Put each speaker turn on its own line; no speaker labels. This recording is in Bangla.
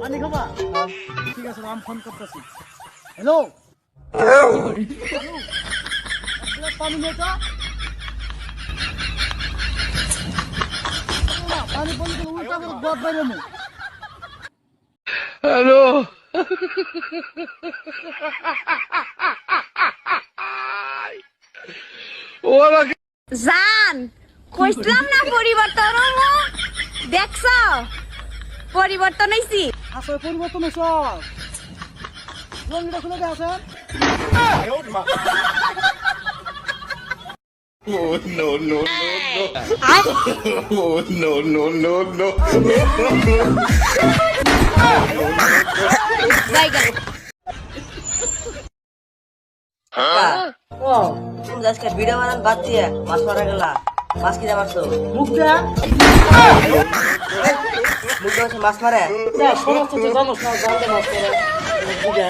পানি খাবা ঠিক আছে আমি ফোন করতেছি হ্যালো পানি নিয়ে মু
জান কইছিলাম না পরিবর্তন? দেখছ? পরিবর্তন হইছি।
আসলে পরিবর্তন সব রঙটা খুলে দেওয়া sir.
Oh no no no no! Oh no no no no!
ও তুমি আজকে ভিডিও বানান বাদ দিয়ে মাছ মারা গেলা মাছ কিনে মারছো
মুখ দেয়া
মুখ মাছ মারে
সমস্ত তো জানো সব জানতে মাছ বুঝে